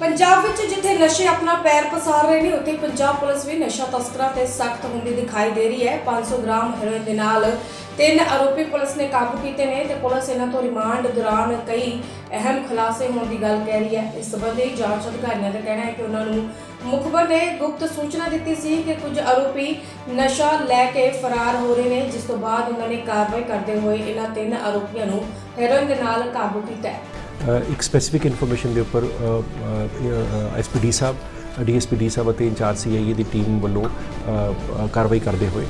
ਪੰਜਾਬ ਵਿੱਚ ਜਿੱਥੇ ਨਸ਼ੇ ਆਪਣਾ ਪੈਰ ਪਸਾਰ ਰਹੇ ਨੇ, ਉੱਥੇ ਪੰਜਾਬ ਪੁਲਿਸ ਵੀ ਨਸ਼ਾ ਤਸਕਰਾਂ ਤੇ ਸਖਤ ਹੁੰਦੀ ਦਿਖਾਈ ਦੇ ਰਹੀ ਹੈ। 500 ਗ੍ਰਾਮ ਹੈਰੋਇਨ ਦੇ ਨਾਲ ਤਿੰਨ ਆਰੋਪੀ ਪੁਲਿਸ ਨੇ ਕਾਬੂ ਕੀਤੇ ਨੇ ਤੇ ਪੁਲਿਸ ਇਹਨਾਂ ਤੋਂ ਰਿਮਾਂਡ ਦੌਰਾਨ ਕਈ ਅਹਿਮ ਖੁਲਾਸੇ ਹੋਣ ਦੀ ਗੱਲ ਕਹਿ ਰਹੀ ਹੈ। ਇਸ ਸੰਬੰਧੀ ਜਾਂਚ ਅਧਿਕਾਰੀਆਂ ਦਾ ਕਹਿਣਾ ਹੈ ਕਿ ਉਹਨਾਂ ਨੂੰ ਮੁਖਬਰ ਨੇ ਗੁਪਤ ਸੂਚਨਾ ਦਿੱਤੀ ਸੀ ਕਿ ਕੁਝ ਆਰੋਪੀ ਨਸ਼ਾ ਲੈ ਕੇ ਫਰਾਰ ਹੋ ਰਹੇ ਨੇ, ਜਿਸ ਤੋਂ ਬਾਅਦ ਉਹਨਾਂ ਨੇ ਕਾਰਵਾਈ ਕਰਦੇ ਹੋਏ ਇਹਨਾਂ ਤਿੰਨ ਆਰੋਪੀਆਂ ਨੂੰ ਹੈਰੋਇਨ ਦੇ ਨਾਲ ਕਾਬੂ ਕੀਤਾ ਹੈ। ਇੱਕ ਸਪੈਸੀਫਿਕ ਇਨਫੋਰਮੇਸ਼ਨ ਦੇ ਉੱਪਰ ਐਸਪੀਡੀ ਸਾਹਿਬ ਡੀਐਸਪੀਡੀ ਸਾਹਿਬ ਅਤੇ ਇੰਚਾਰਜ ਸੀਆਈਏ ਦੀ ਟੀਮ ਵੱਲੋਂ ਕਾਰਵਾਈ ਕਰਦੇ ਹੋਏ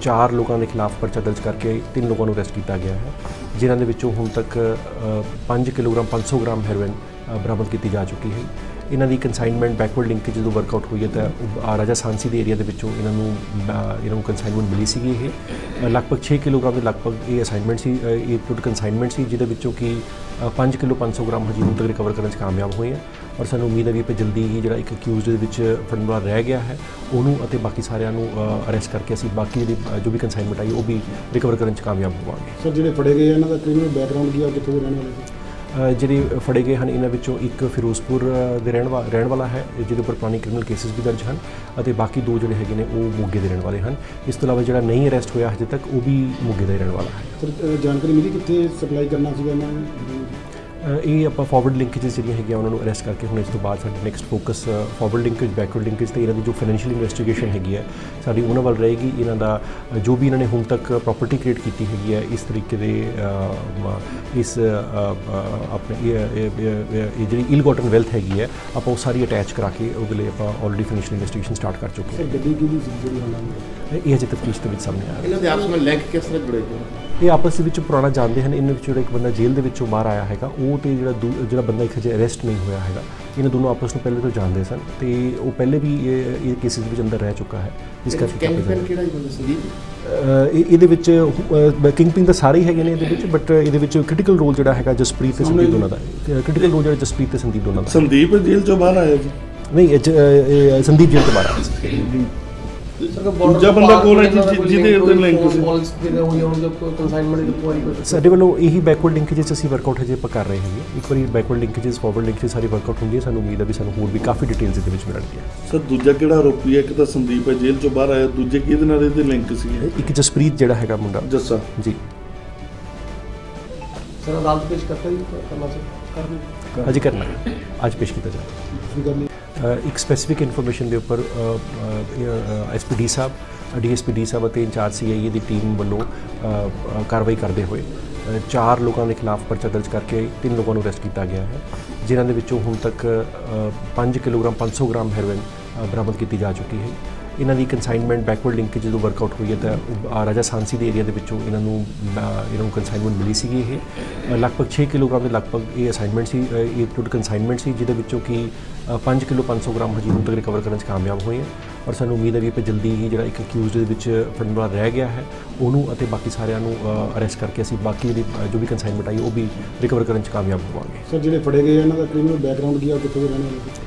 ਚਾਰ ਲੋਕਾਂ ਦੇ ਖਿਲਾਫ ਪਰਚਾ ਦਰਜ ਕਰਕੇ ਤਿੰਨ ਲੋਕਾਂ ਨੂੰ ਅਰੈਸਟ ਕੀਤਾ ਗਿਆ ਹੈ, ਜਿਨ੍ਹਾਂ ਦੇ ਵਿੱਚੋਂ ਹੁਣ ਤੱਕ 5 ਕਿਲੋਗ੍ਰਾਮ 500 ਗ੍ਰਾਮ ਹੈਰੋਇਨ ਬਰਾਮਦ ਕੀਤੀ ਜਾ ਚੁੱਕੀ ਹੈ। ਇਹਨਾਂ ਦੀ ਕੰਸਾਈਨਮੈਂਟ ਬੈਕਵਰਡ ਲਿੰਕ ਜਦੋਂ ਵਰਕਆਊਟ ਹੋਈ ਹੈ ਤਾਂ ਰਾਜਾ ਸਾਂਸੀ ਦੇ ਏਰੀਆ ਦੇ ਵਿੱਚੋਂ ਇਹਨਾਂ ਨੂੰ ਇਹਨਾਂ ਨੂੰ ਕੰਸਾਈਨਮੈਂਟ ਮਿਲੀ ਸੀਗੀ ਇਹ। ਲਗਭਗ 6 ਕਿਲੋਗ੍ਰਾਮ ਦੇ ਲਗਭਗ ਇਹ ਅਸਾਈਨਮੈਂਟ ਸੀ ਇਹ ਟੋਟਲ ਕੰਸਾਈਨਮੈਂਟ ਸੀ, ਜਿਹਦੇ ਵਿੱਚੋਂ ਕਿ 5 ਕਿਲੋ 500 ਗ੍ਰਾਮ ਹਜੇ ਹੁਣ ਤੱਕ ਰਿਕਵਰ ਕਰਨ 'ਚ ਕਾਮਯਾਬ ਹੋਏ ਆ। ਔਰ ਸਾਨੂੰ ਉਮੀਦ ਹੈ ਵੀ ਜਲਦੀ ਹੀ ਜਿਹੜਾ ਇੱਕ ਅਕਿਊਜ਼ਡ ਦੇ ਵਿੱਚ ਫੜਨ ਵਾਲਾ ਰਹਿ ਗਿਆ ਹੈ, ਉਹਨੂੰ ਅਤੇ ਬਾਕੀ ਸਾਰਿਆਂ ਨੂੰ ਅਰੈਸਟ ਕਰਕੇ ਅਸੀਂ ਬਾਕੀ ਜਿਹੜੀ ਜੋ ਵੀ ਕੰਸਾਈਨਮੈਂਟ ਆਈ, ਉਹ ਵੀ ਰਿਕਵਰ ਕਰਨ 'ਚ ਕਾਮਯਾਬ ਹੋਵਾਂਗੇ। ਸਰ, ਜਿਹੜੇ ਫੜੇ ਗਏ ਇਹਨਾਂ ਦਾ ਕ੍ਰਿਮੀਨਲ ਬੈਕਗ੍ਰਾਉਂਡ ਕੀ ਆ, ਕਿੱਥੋਂ ਦੇ ਰਹਿਣ ਵਾਲੇ ਸੀ ਜਿਹੜੇ ਫੜੇ ਗਏ ਹਨ, ਇਹਨਾਂ ਵਿੱਚੋਂ ਇੱਕ ਫਿਰੋਜ਼ਪੁਰ ਦੇ ਰਹਿਣ ਵਾਲਾ ਰਹਿਣ ਵਾਲਾ ਹੈ, ਜਿਹਦੇ ਉੱਪਰ ਪੁਰਾਣੇ ਕ੍ਰਿਮੀਨਲ ਕੇਸਿਸ ਵੀ ਦਰਜ ਹਨ ਅਤੇ ਬਾਕੀ ਦੋ ਜਿਹੜੇ ਹੈਗੇ ਨੇ, ਉਹ ਮੋਗੇ ਦੇ ਰਹਿਣ ਵਾਲੇ ਹਨ। ਇਸ ਤੋਂ ਇਲਾਵਾ ਜਿਹੜਾ ਨਹੀਂ ਅਰੈਸਟ ਹੋਇਆ ਹਜੇ ਤੱਕ, ਉਹ ਵੀ ਮੋਗੇ ਦਾ ਰਹਿਣ ਵਾਲਾ ਹੈ। ਸਰ ਜਾਣਕਾਰੀ ਮਿਲੀ ਕਿੱਥੇ ਸਪਲਾਈ ਕਰਨਾ ਸੀਗਾ ਇਹਨਾਂ ਨੂੰ? ਇਹ ਆਪਾਂ ਫਾਰਵਰਡ ਲਿੰਕੇजेस ਜਿਹੜੀਆਂ ਹੈਗੀਆਂ ਉਹਨਾਂ ਨੂੰ ਅਰੈਸਟ ਕਰਕੇ ਹੁਣ ਇਸ ਤੋਂ ਬਾਅਦ ਸਾਡੀ next focus forward linkage backward linkage ਤੇ ਇਹਨਾਂ ਦੀ ਜੋ ਫਾਈਨੈਂਸ਼ੀਅਲ ਇਨਵੈਸਟੀਗੇਸ਼ਨ ਹੈਗੀ ਹੈ ਸਾਡੀ ਉਹਨਾਂ ਵੱਲ ਰਹੇਗੀ। ਇਹਨਾਂ ਦਾ ਜੋ ਵੀ ਇਹਨਾਂ ਨੇ ਹੁਣ ਤੱਕ ਪ੍ਰਾਪਰਟੀ ਕ੍ਰੀਏਟ ਕੀਤੀ ਹੈਗੀ ਹੈ ਇਸ ਤਰੀਕੇ ਦੇ ਇਸ ਆਪਣੇ ਇਹ- ਜਿਹੜੀ ਇਲ ਗੋਟਨ ਵੈਲਥ ਹੈਗੀ ਹੈ ਆਪਾਂ ਉਹ ਸਾਰੀ ਅਟੈਚ ਕਰਾ ਕੇ ਉਹਦੇ ਲਈ ਆਪਾਂ ਆਲਰੇਡੀ ਫਾਈਨੈਂਸ਼ੀਅਲ ਇਨਵੈਸਟੀਗੇਸ਼ਨ ਸਟਾਰਟ ਕਰ ਚੁੱਕੇ ਸਰ ਗੱਡੀ ਕਿਹਦੀ ਜਿਹੜੀ ਉਹਨਾਂ ਨੇ ਹਾਂ? ਇਹ ਅਜੇ ਤਫਤੀਸ਼ ਦੇ ਵਿੱਚ ਸਾਹਮਣੇ ਆ ਰਿਹਾ ਇਹਨਾਂ ਦੇ ਆਪਸ ਵਿੱਚ ਲਿੰਕ ਕਿਸ ਤਰ੍ਹਾਂ ਜੁੜੇ ਹੋਏ? ਇਹ ਆਪਸ ਦੇ ਵਿੱਚ ਪੁਰਾਣਾ ਜਾਣਦੇ ਹਨ ਇਹਨਾਂ ਵਿੱਚ ਜਿਹੜਾ ਇੱਕ ਬੰਦਾ ਜੇਲ੍ਹ ਦੇ ਵਿੱਚੋਂ ਬਾਹਰ ਆਇਆ ਹੈਗਾ ਉਹ ਤੇ ਜਿਹੜਾ ਜਿਹੜਾ ਬੰਦਾ ਇੱਕ ਹਜੇ ਅਰੈਸਟ ਨਹੀਂ ਹੋਇਆ ਹੈਗਾ ਇਹਨਾਂ ਦੋਨੋਂ ਆਪਸ ਨੂੰ ਪਹਿਲੇ ਤੋਂ ਜਾਣਦੇ ਸਨ ਤੇ ਉਹ ਪਹਿਲੇ ਵੀ ਇਹ ਇਹ ਕੇਸਿਸ ਵਿੱਚ ਅੰਦਰ ਰਹਿ ਚੁੱਕਾ ਹੈ ਇਸ ਕਰਕੇ ਕੈਂਪਨ ਕਿਹੜਾ ਅਹ ਇਹ- ਇਹਦੇ ਵਿੱਚ ਕਿੰਗ ਪਿੰਗ ਤਾਂ ਸਾਰੇ ਹੀ ਹੈਗੇ ਨੇ ਇਹਦੇ ਵਿੱਚ ਬਟ ਇਹਦੇ ਵਿੱਚ ਕ੍ਰਿਟੀਕਲ ਰੋਲ ਜਿਹੜਾ ਹੈਗਾ ਜਸਪ੍ਰੀਤ ਤੇ ਸੰਦੀਪ ਦੋਨਾਂ ਦਾ। ਕ੍ਰਿਟੀਕਲ ਰੋਲ ਜਿਹੜਾ ਜਸਪ੍ਰੀਤ ਤੇ ਸੰਦੀਪ ਦੋਨਾਂ ਦਾ। ਸੰਦੀਪ ਜੇਲ੍ਹ ਚੋਂ ਬਾਹਰ ਆਇਆ ਜੀ ਨਹੀਂ ਸੰਦੀਪ ਜੇਲ੍ਹ ਤੋਂ ਬਾਹਰ ਆਇਆ ਸੀ। ਦੂਜਾ ਬੰਦਾ ਕੋਲ ਹੈ ਜਿਹਦੇ ਉੱਤੇ ਲਿੰਕ ਸੀ ਜਿਹੜੇ ਹੋਈ ਉਹਨਾਂ ਦੇ ਦੀ ਕੁਆਰੀ ਕਰ ਸਾਡੇ ਵੱਲੋਂ ਇਹੀ ਬੈਕਵਰਡ ਲਿੰਕੇजेस ਅਸੀਂ ਵਰਕਆਊਟ ਹਜੇ ਪਕਾ ਰਹੇ ਹਾਂ ਇੱਕ ਵਾਰੀ ਬੈਕਵਰਡ ਲਿੰਕੇजेस ਫਾਰਵਰਡ ਲਿੰਕੇजेस ਸਾਰੀ ਵਰਕਆਊਟ ਹੁੰਦੀ ਹੈ। ਸਾਨੂੰ ਉਮੀਦ ਹੈ ਵੀ ਸਾਨੂੰ ਹੋਰ ਵੀ ਕਾਫੀ ਡਿਟੇਲਸ ਇਹਦੇ ਵਿੱਚ ਮਿਲਣਗੀਆਂ। ਸਰ ਦੂਜਾ ਕਿਹੜਾ ਆਰੋਪੀ ਹੈ? ਇੱਕ ਤਾਂ ਸੰਦੀਪ ਹੈ ਜੇਲ੍ਹ ਚੋਂ ਬਾਹਰ ਆਇਆ। ਦੂਜੇ ਕਿਹਦੇ ਨਾਲ ਇਹਦੇ ਲਿੰਕ ਸੀ? ਇੱਕ ਜਸਪ੍ਰੀਤ ਜਿਹੜਾ ਹੈਗਾ ਮੁੰਡਾ। ਜੱਸਾ। ਜੀ। ਸਰ ਅਦਾਲਤ ਪੇਸ਼ ਕਰਤਾ ਜੀ? ਕਰਨਾ ਸੀ। ਕਰਨਾ। ਅੱਜ ਕਰਨਾ ਅੱਜ ਪੇਸ਼ ਕੀਤਾ ਜਾਏਗਾ ਇੱਕ ਸਪੈਸੀਫਿਕ ਇਨਫੋਰਮੇਸ਼ਨ ਦੇ ਉੱਪਰ ਐਸਪੀਡੀ ਸਾਹਿਬ ਡੀਐਸਪੀਡੀ ਸਾਹਿਬ ਅਤੇ ਇੰਚਾਰਜ ਸੀਆਈਏ ਦੀ ਟੀਮ ਵੱਲੋਂ ਕਾਰਵਾਈ ਕਰਦੇ ਹੋਏ ਚਾਰ ਲੋਕਾਂ ਦੇ ਖਿਲਾਫ ਪਰਚਾ ਦਰਜ ਕਰਕੇ ਤਿੰਨ ਲੋਕਾਂ ਨੂੰ ਅਰੈਸਟ ਕੀਤਾ ਗਿਆ ਹੈ, ਜਿਨ੍ਹਾਂ ਦੇ ਵਿੱਚੋਂ ਹੁਣ ਤੱਕ 5 ਕਿਲੋਗ੍ਰਾਮ 500 ਗ੍ਰਾਮ ਹੈਰੋਇਨ ਬਰਾਮਦ ਕੀਤੀ ਜਾ ਚੁੱਕੀ ਹੈ। ਇਹਨਾਂ ਦੀ ਕੰਸਾਈਨਮੈਂਟ ਬੈਕਵਰਡ ਲਿੰਕ ਜਦੋਂ ਵਰਕਆਊਟ ਹੋਈ ਹੈ ਤਾਂ ਰਾਜਾ ਸਾਂਸੀ ਦੇ ਏਰੀਆ ਦੇ ਵਿੱਚੋਂ ਇਹਨਾਂ ਨੂੰ ਇਹਨਾਂ ਨੂੰ ਕੰਸਾਈਨਮੈਂਟ ਮਿਲੀ ਸੀਗੀ ਇਹ। ਲਗਭਗ 6 ਕਿਲੋਗ੍ਰਾਮ ਦੇ ਲਗਭਗ ਇਹ ਅਸਾਈਨਮੈਂਟ ਸੀ ਇਹ ਟੋਟਲ ਕੰਸਾਈਨਮੈਂਟ ਸੀ, ਜਿਹਦੇ ਵਿੱਚੋਂ ਕਿ 5 ਕਿਲੋ 500 ਗ੍ਰਾਮ ਹਜੇ ਹੁਣ ਤੱਕ ਰਿਕਵਰ ਕਰਨ 'ਚ ਕਾਮਯਾਬ ਹੋਏ ਆ ਔਰ ਸਾਨੂੰ ਉਮੀਦ ਹੈ ਵੀ ਇਹ ਜਲਦੀ ਹੀ ਜਿਹੜਾ ਇੱਕ ਅਕਿਊਜ਼ਡ ਦੇ ਵਿੱਚ ਫੜਨ ਵਾਲਾ ਰਹਿ ਗਿਆ ਹੈ, ਉਹਨੂੰ ਅਤੇ ਬਾਕੀ ਸਾਰਿਆਂ ਨੂੰ ਅਰੈਸਟ ਕਰਕੇ ਅਸੀਂ ਬਾਕੀ ਜਿਹੜੀ ਜੋ ਵੀ ਕੰਸਾਈਨਮੈਂਟ ਆਈ, ਉਹ ਵੀ ਰਿਕਵਰ ਕਰਨ 'ਚ ਕਾਮਯਾਬ ਹੋਵਾਂਗੇ। ਸਰ, ਜਿਹੜੇ ਫੜੇ ਗਏ ਇਹਨਾਂ ਦਾ ਕ੍ਰਿਮੀਨਲ ਬੈਕਗ੍ਰਾਉਂਡ ਕੀ ਆ, ਕਿੱਥੋਂ ਦੇ ਰਹਿਣ ਵਾਲੇ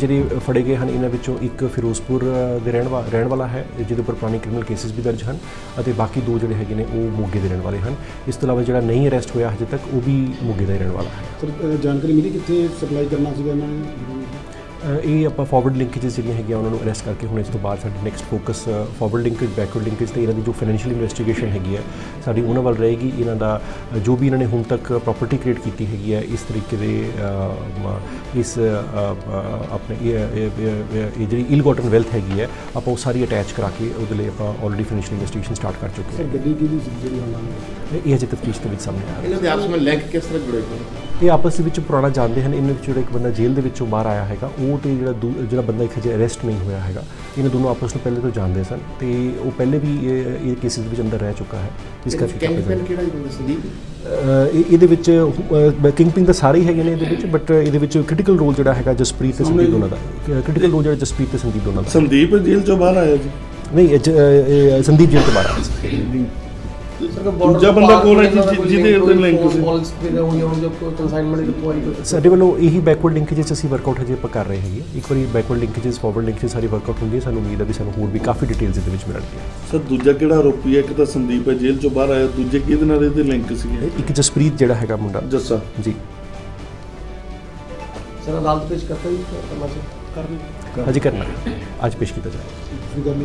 ਜਿਹੜੇ ਫੜੇ ਗਏ ਹਨ, ਇਹਨਾਂ ਵਿੱਚੋਂ ਇੱਕ ਫਿਰੋਜ਼ਪੁਰ ਦੇ ਰਹਿਣ ਵਾਲਾ ਰਹਿਣ ਵਾਲਾ ਹੈ, ਜਿਹਦੇ ਉੱਪਰ ਪੁਰਾਣੇ ਕ੍ਰਿਮੀਨਲ ਕੇਸਿਸ ਵੀ ਦਰਜ ਹਨ ਅਤੇ ਬਾਕੀ ਦੋ ਜਿਹੜੇ ਹੈਗੇ ਨੇ, ਉਹ ਮੋਗੇ ਦੇ ਰਹਿਣ ਵਾਲੇ ਹਨ। ਇਸ ਤੋਂ ਇਲਾਵਾ ਜਿਹੜਾ ਨਹੀਂ ਅਰੈਸਟ ਹੋਇਆ ਹਜੇ ਤੱਕ, ਉਹ ਵੀ ਮੋਗੇ ਦਾ ਰਹਿਣ ਵਾਲਾ ਹੈ। ਸਰ ਜਾਣਕਾਰੀ ਮਿਲੀ ਕਿੱਥੇ ਸਪਲਾਈ ਕਰਨਾ ਸੀਗਾ ਇਹਨਾਂ ਨੇ? ਇਹ ਆਪਾਂ ਫਾਰਵਰਡ ਲਿੰਕੇजेस ਜਿਹੜੀਆਂ ਹੈਗੀਆਂ ਉਹਨਾਂ ਨੂੰ ਅਰੈਸਟ ਕਰਕੇ ਹੁਣ ਇਸ ਤੋਂ ਬਾਅਦ ਸਾਡੀ next focus forward linkage backward linkage ਤੇ ਇਹਨਾਂ ਦੀ ਜੋ ਫਾਈਨੈਂਸ਼ੀਅਲ ਇਨਵੈਸਟੀਗੇਸ਼ਨ ਹੈਗੀ ਹੈ ਸਾਡੀ ਉਹਨਾਂ ਵੱਲ ਰਹੇਗੀ। ਇਹਨਾਂ ਦਾ ਜੋ ਵੀ ਇਹਨਾਂ ਨੇ ਹੁਣ ਤੱਕ ਪ੍ਰਾਪਰਟੀ ਕ੍ਰੀਏਟ ਕੀਤੀ ਹੈਗੀ ਹੈ ਇਸ ਤਰੀਕੇ ਦੇ ਇਸ ਆਪਣੇ ਇਹ- ਜਿਹੜੀ ਇਲ ਗੋਟਨ ਵੈਲਥ ਹੈਗੀ ਹੈ ਆਪਾਂ ਉਹ ਸਾਰੀ ਅਟੈਚ ਕਰਾ ਕੇ ਉਹਦੇ ਲਈ ਆਪਾਂ ਆਲਰੇਡੀ ਫਾਈਨੈਂਸ਼ੀਅਲ ਇਨਵੈਸਟੀਗੇਸ਼ਨ ਸਟਾਰਟ ਕਰ ਚੁੱਕੇ ਸਰ ਗੱਡੀ ਕਿਹਦੀ ਸੀ ਜਿਹੜੀ ਉਹਨਾਂ ਨੇ ਹਾਂ? ਇਹ ਅਜੇ ਤਫਤੀਸ਼ ਦੇ ਵਿੱਚ ਸਾਹਮਣੇ ਆ ਰਿਹਾ ਇਹਨਾਂ ਦੇ ਆਪਸ ਵਿੱਚ ਲਿੰਕ ਕਿਸ ਤਰ੍ਹਾਂ ਜੁੜੇ ਹੋਏ ਇਹ ਆਪਸ ਵਿੱਚ ਪੁਰਾਣਾ ਜਾਣਦੇ ਹਨ ਇਹਨਾਂ ਵਿੱਚ ਜਿਹੜਾ ਇੱਕ ਬੰਦਾ ਜੇਲ੍ਹ ਦੇ ਵਿੱਚੋਂ ਬਾਹਰ ਆਇਆ ਹੈਗਾ ਉਹ ਤੇ ਜਿਹੜਾ ਦੂ- ਜਿਹੜਾ ਬੰਦਾ ਇੱਕ ਹਜੇ ਅਰੈਸਟ ਨਹੀਂ ਹੋਇਆ ਹੈਗਾ ਇਹਨਾਂ ਦੋਨੋਂ ਆਪਸ ਨੂੰ ਪਹਿਲੇ ਤੋਂ ਜਾਣਦੇ ਸਨ ਤੇ ਉਹ ਪਹਿਲੇ ਵੀ ਇਹ ਕੇਸਿਸ ਵਿੱਚ ਅੰਦਰ ਰਹਿ ਚੁੱਕਾ ਹੈ ਇਸ ਕਰਕੇ ਕੈਂਪਨ ਕਿਹੜਾ ਹੀ ਹੁੰਦਾ ਸੰਦੀਪ ਇਹਦੇ ਵਿੱਚ ਕਿੰਗ ਪਿੰਗ ਤਾਂ ਸਾਰੇ ਹੀ ਹੈਗੇ ਨੇ ਇਹਦੇ ਵਿੱਚ ਬਟ ਇਹਦੇ ਵਿੱਚ ਕ੍ਰਿਟੀਕਲ ਰੋਲ ਜਿਹੜਾ ਹੈਗਾ ਜਸਪ੍ਰੀਤ ਤੇ ਸੰਦੀਪ ਦੋਨਾਂ ਦਾ। ਕ੍ਰਿਟੀਕਲ ਰੋਲ ਜਿਹੜਾ ਜਸਪ੍ਰੀਤ ਤੇ ਸੰਦੀਪ ਦੋਨਾਂ ਦਾ। ਸੰਦੀਪ ਜੇਲ੍ਹ ਚੋਂ ਬਾਹਰ ਆਇਆ ਜੀ ਨਹੀਂ ਸੰਦੀਪ ਜੇਲ੍ਹ ਤੋਂ ਬਾਹਰ ਆਇਆ ਦੂਜਾ ਬੰਦਾ ਕੋਲ ਹੈ ਜਿਸ- ਜਿਹਦੇ ਲਿੰਕ ਸੀ। ਹੋਈ ਹੋਈ ਜੋ ਕਨਸਾਈਨਮੈਂਟ ਦੀ ਕੁਆਰੀ ਸਾਡੇ ਵੱਲੋਂ ਇਹੀ ਬੈਕਵਰਡ ਲਿੰਕੇजेस ਅਸੀਂ ਵਰਕਆਊਟ ਹਜੇ ਆਪਾਂ ਰਹੇ ਹੈਗੇ। ਇੱਕ ਵਾਰੀ ਬੈਕਵਰਡ ਲਿੰਕੇजेस ਫਾਰਵਰਡ ਲਿੰਕੇजेस ਸਾਰੀ ਵਰਕਆਊਟ ਹੁੰਦੀ ਹੈ ਸਾਨੂੰ ਉਮੀਦ ਹੈ ਵੀ ਸਾਨੂੰ ਹੋਰ ਵੀ ਕਾਫੀ ਡਿਟੇਲਸ ਇਹਦੇ ਵਿੱਚ ਮਿਲਣਗੀਆਂ। ਸਰ ਦੂਜਾ ਕਿਹੜਾ ਆਰੋਪੀ ਹੈ? ਇੱਕ ਤਾਂ ਸੰਦੀਪ ਹੈ ਜੇਲ੍ਹ ਚੋਂ ਬਾਹਰ ਆਇਆ ਦੂਜੇ ਕਿਹਦੇ ਨਾਲ ਇਹਦੇ ਲਿੰਕ ਸੀਗੇ? ਇੱਕ ਜਸਪ੍ਰੀਤ ਜਿਹੜਾ ਹੈਗਾ ਮੁੰਡਾ। ਜੱਸਾ। ਜੀ। ਸਰ ਅਦਾਲਤ ਪੇਸ਼ ਕਰਤਾ ਜੀ ਕਰਨਾ ਸੀ। ਹਜੇ ਕਰਨਾ। ਅੱਜ ਪੇਸ਼ ਕੀਤਾ ਜਾਏਗਾ।